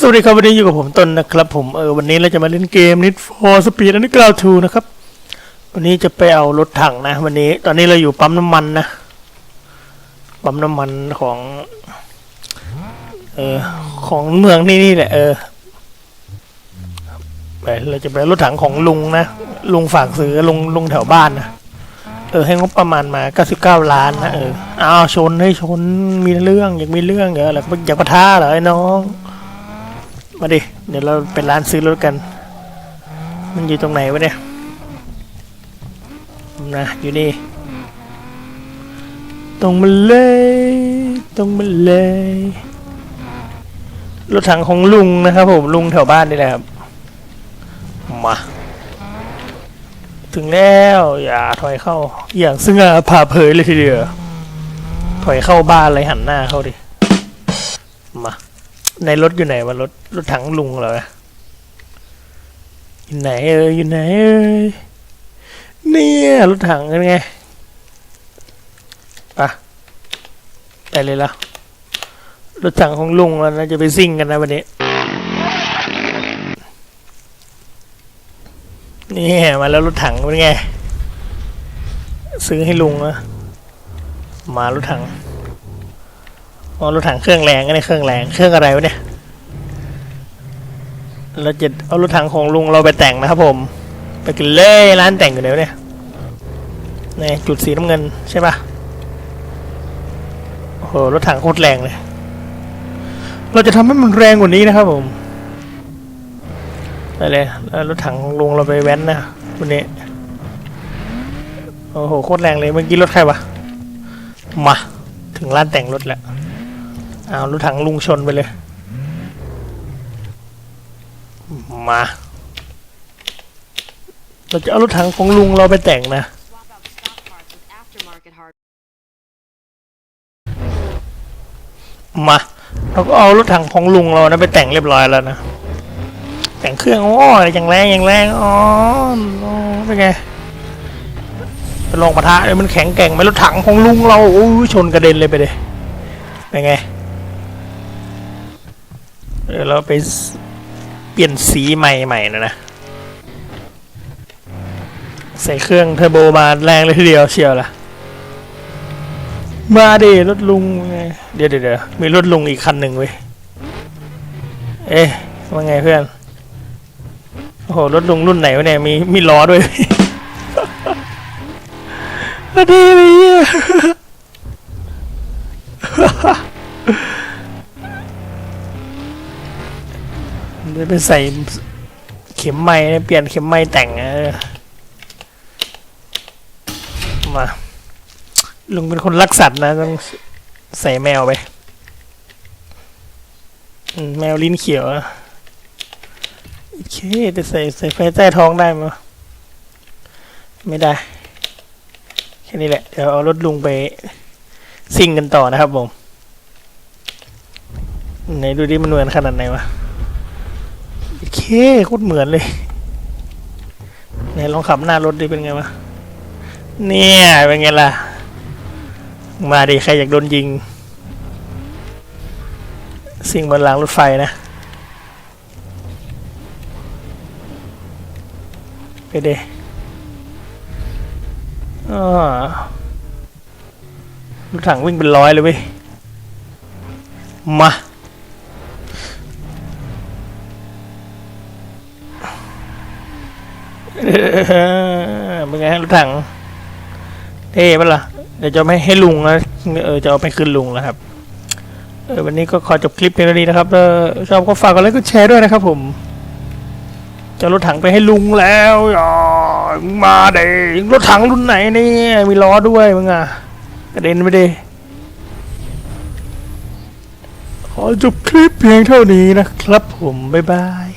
สวัสดีครับวันนี้อยู่กับผมต้นนะครับ ผมเออวันนี้เราจะมาเล่นเกม Need for Speed Underground 2นะครับ วันนี้จะไปเอารถถังนะ วันนี้ตอนนี้เราอยู่ปั๊มน้ำมันนะ ปั๊มน้ำมันของ เออของเมืองนี่นี่แหละเออไปเราจะไปรถถังของลุงนะ ลุงฝากซื้อลุงลุงแถวบ้านนะเออให้งบประมาณมา 99 ล้านนะเอออ้าวชนให้ชนมีเรื่องอยากมีเรื่องเหรอแล้วอยากปะท่าเหรอไอ้น้อง มาดิ เดี๋ยวเราไปร้านซื้อรถกัน มันอยู่ตรงไหนวะเนี่ย นะ อยู่นี่ ตรงมาเลย ตรงมาเลย รถถังของลุงนะครับผม ลุงแถวบ้านนี่แหละครับ มา ถึงแล้ว อย่าถอยเข้า อย่างซึ่งอาผ่าเผยเลยทีเดียว ถอยเข้าบ้านเลยหันหน้าเข้าดิ ในรถอยู่ไหนวะรถรถถังลุงเหรออยู่ไหนเอ่ยอยู่ไหนเอ่ยเนี่ยรถถังเป็นไงไปะไปเลยละรถถังของลุงแล้วนะจะไปซิ่งกันนะวันนี้นี่มาแล้วรถถังเป็นไง ซื้อให้ลุงนะมารถถัง อ๋อรถถังเครื่องแรงก็ได้เครื่องแรงเครื่องอะไรวะเนี่ยเราจะเอารถถังของลุงเราไปแต่งนะครับผม ไปกันเลยร้านแต่งอยู่ไหนวะเนี่ยนี่จุดสีน้ำเงินใช่ปะโอ้โหรถถังโคตรแรงเลย เราจะทำให้มันแรงกว่านี้นะครับผมไปเลยรถถังของลุงเราไปแว้นนะวันนี้โอ้โหโคตรแรงเลยเมื่อกี้รถใครวะมาถึงร้านแต่งรถแล้ว เอารถถังลุงชนไปเลย มา เราจะเอารถถังของลุงเราไปแต่งนะ มา เราก็เอารถถังของลุงเรานะไปแต่งเรียบร้อยแล้วนะ แต่งเครื่องโอ้ยอย่างแรงอย่างแรงอ๋ออ๋อเป็นไงไปลองปะทะเลยมันแข็งแกร่งไหมรถถังของลุงเราโอ้ยชนกระเด็นเลยไปเลยเป็นไง เดี๋ยวเราไปเปลี่ยนสีใหม่ๆนะนะ ใส่เครื่องเทอร์โบมาแรงเลยทีเดียวเชียวล่ะ มาดิรถลุงไงเดี๋ยวเดี๋ยวมีรถลุงอีกคันหนึ่งเว้ย เอ๊ะว่าไงเพื่อน โอ้โหรถลุงรุ่นไหนวะเนี่ยมีมีล้อด้วยดีเลย เหี้ยเดี๋ยวไปใส่เข็มไม้เปลี่ยนเข็มไม้แต่งเออมาลุงเป็นคนรักสัตว์นะต้องใส่แมวไปแมวลิ้นเขียวโอเคแต่ใส่ใส่ไฟใต้ท้องได้ไหมไม่ได้ แค่นี้แหละ เดี๋ยวเอารถลุงไปซิ่งกันต่อนะครับผมไหนดูดิมันเหมือนขนาดไหนวะ เคโคตรเหมือนเลยไหนลองขับหน้ารถดิเป็นไงวะเนี่ยเป็นไงล่ะ มาดิใครอยากโดนยิง สิ่งบนรางรถไฟนะไปเดอ๋อรถถังวิ่งเป็นร้อยเลยเว้ย มา เป็นไงฮะรถถังเท่ปะล่ะเดี๋ยวจะไม่ให้ลุงนะเออจะเอาไปคืนลุงแล้วครับเออวันนี้ก็ขอจบคลิปเพียงเท่านี้นะครับเออชอบก็ฝากกดไลค์กดแชร์ด้วยนะครับ ผมจะรถถังไปให้ลุงแล้วมาเด้รถถังรุ่นไหนนี่มีล้อด้วยมึงอะกระเด็นไปดิขอจบคลิปเพียงเท่านี้นะครับผม บ๊ายบาย